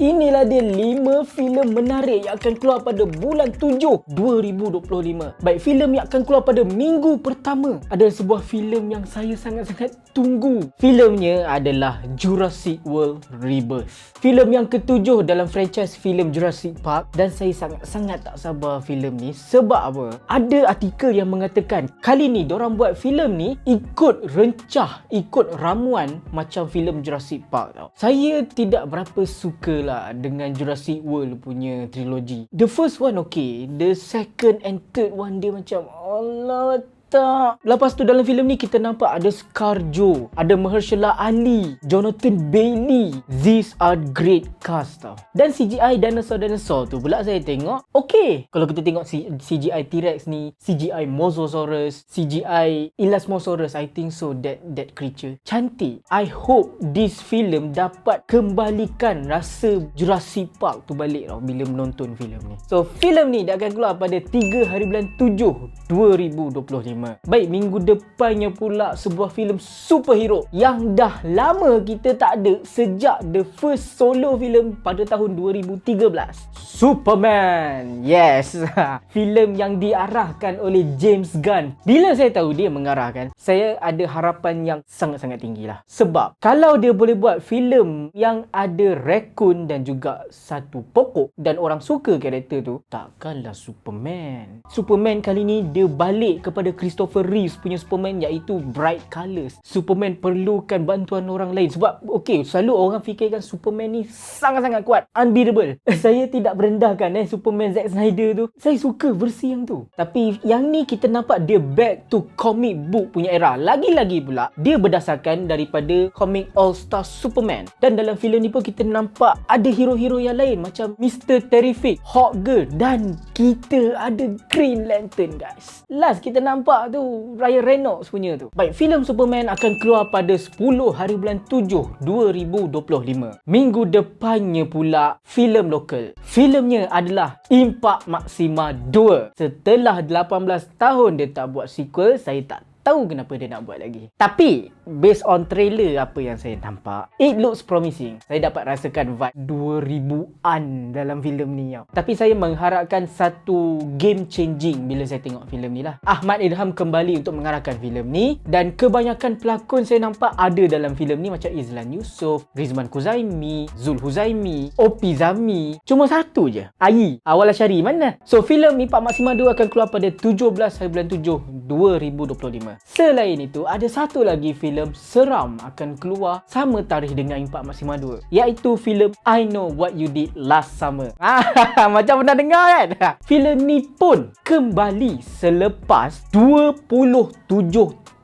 Inilah dia 5 filem menarik yang akan keluar pada bulan 7 2025. Baik, filem yang akan keluar pada minggu pertama adalah sebuah filem yang saya sangat-sangat tunggu. Filemnya adalah Jurassic World Rebirth. Filem yang ketujuh dalam franchise filem Jurassic Park dan saya sangat-sangat tak sabar filem ni sebab apa? Ada artikel yang mengatakan kali ni orang buat filem ni ikut rencah, ikut ramuan macam filem Jurassic Park tau. Saya tidak berapa suka lah dengan Jurassic World punya trilogi. The first one okay, the second and third one dia macam Allah tak. Lepas tu dalam filem ni kita nampak ada Scarjo, ada Mahershala Ali, Jonathan Bailey. These are great cast tau. Dan CGI dinosaur-dinosaur tu pula saya tengok, okay. Kalau kita tengok CGI T-Rex ni, CGI Mosasaurus, CGI Elasmosaurus, I think so that that creature. Cantik. I hope this film dapat kembalikan rasa Jurassic Park tu balik tau bila menonton filem ni. So, filem ni dah akan keluar pada 3 hari bulan 7 2025. Baik, minggu depannya pula sebuah filem superhero yang dah lama kita tak ada sejak the first solo film pada tahun 2013. Superman. Yes. filem yang diarahkan oleh James Gunn. Bila saya tahu dia mengarahkan, saya ada harapan yang sangat-sangat tinggi lah. Sebab kalau dia boleh buat filem yang ada raccoon dan juga satu pokok dan orang suka karakter tu, takkanlah Superman. Superman kali ni dia balik kepada Chris Christopher Reeves punya Superman iaitu bright colours. Superman perlukan bantuan orang lain sebab okey selalu orang fikirkan Superman ni sangat-sangat kuat, unbeatable. Saya tidak merendahkan eh Superman Zack Snyder tu. Saya suka versi yang tu. Tapi yang ni kita nampak dia back to comic book punya era. Lagi-lagi pula dia berdasarkan daripada comic All Star Superman. Dan dalam filem ni pun kita nampak ada hero-hero yang lain macam Mr. Terrific, Hawkgirl dan kita ada Green Lantern guys. Last kita nampak nampak tu Ryan Reynolds punya tu. Baik, filem Superman akan keluar pada 10 hari bulan 7 2025. Minggu depannya pula filem lokal. Filemnya adalah Impak Maxima 2. Setelah 18 tahun dia tak buat sequel, saya tak tahu kenapa dia nak buat lagi. Tapi based on trailer apa yang saya nampak, it looks promising. Saya dapat rasakan vibe 2000-an dalam filem ni tau. Tapi saya mengharapkan satu game changing bila saya tengok filem ni lah. Ahmad Ilham kembali untuk mengarahkan filem ni dan kebanyakan pelakon saya nampak ada dalam filem ni macam Izlan Yusof, Rizman Kuzaimi, Zul Huzaimi, Opi Zami. Cuma satu je. Ayi, awal Asyari mana? So filem ni Pak Maksima 2 akan keluar pada 17 hari bulan 7 2025. Selain itu, ada satu lagi filem seram akan keluar sama tarikh dengan Impak Maksima 2 iaitu filem I Know What You Did Last Summer. Macam pernah dengar kan? filem ni pun kembali selepas 27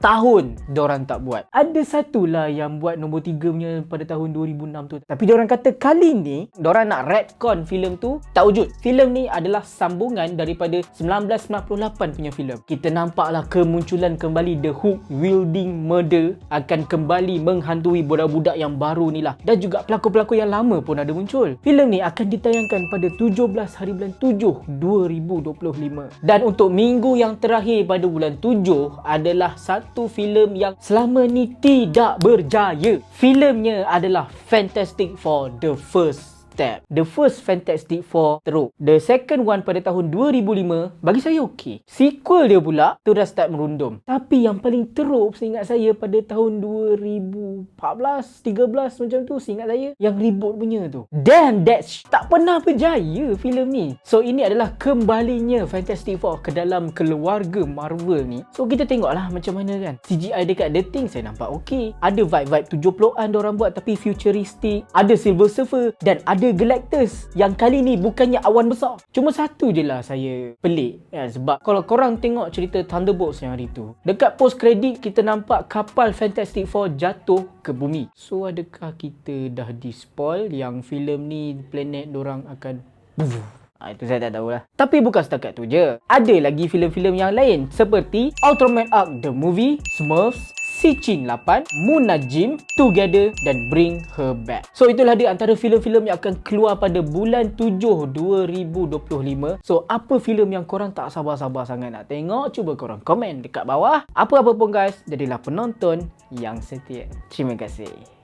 tahun diorang tak buat. Ada satu lah yang buat nombor tiga punya pada tahun 2006 tu. Tapi diorang kata kali ni diorang nak retcon filem tu tak wujud. Filem ni adalah sambungan daripada 1998 punya filem. Kita nampaklah kemunculan kembali The Hook Wielding Murder akan kembali menghantui budak-budak yang baru ni lah. Dan juga pelakon-pelakon yang lama pun ada muncul. Filem ni akan ditayangkan pada 17 hari bulan 7 2025. Dan untuk minggu yang terakhir pada bulan 7 adalah satu satu filem yang selama ni tidak berjaya. Filemnya adalah Fantastic Four The First step. The first Fantastic Four teruk. The second one pada tahun 2005 bagi saya okey. Sequel dia pula tu dah start merundum. Tapi yang paling teruk seingat saya pada tahun 2014, 13 macam tu seingat saya yang reboot punya tu. Damn that tak pernah berjaya filem ni. So ini adalah kembalinya Fantastic Four ke dalam keluarga Marvel ni. So kita tengoklah macam mana kan. CGI dekat The Thing saya nampak okey. Ada vibe-vibe 70-an orang buat tapi futuristic. Ada Silver Surfer dan ada ada Galactus yang kali ni bukannya awan besar. Cuma satu je lah saya pelik ya, sebab kalau korang tengok cerita Thunderbolts yang hari tu, dekat post credit kita nampak kapal Fantastic Four jatuh ke bumi. So adakah kita dah di spoil yang filem ni planet orang akan Ha, itu saya tak tahulah. Tapi bukan setakat tu je. Ada lagi filem-filem yang lain seperti Ultraman Arc The Movie, Smurfs, Sichin 8, Munajim, Together dan Bring Her Back. So itulah dia antara filem-filem yang akan keluar pada bulan 7 2025. So apa filem yang korang tak sabar-sabar sangat nak tengok? Cuba korang komen dekat bawah. Apa-apa pun guys, jadilah penonton yang setia. Terima kasih.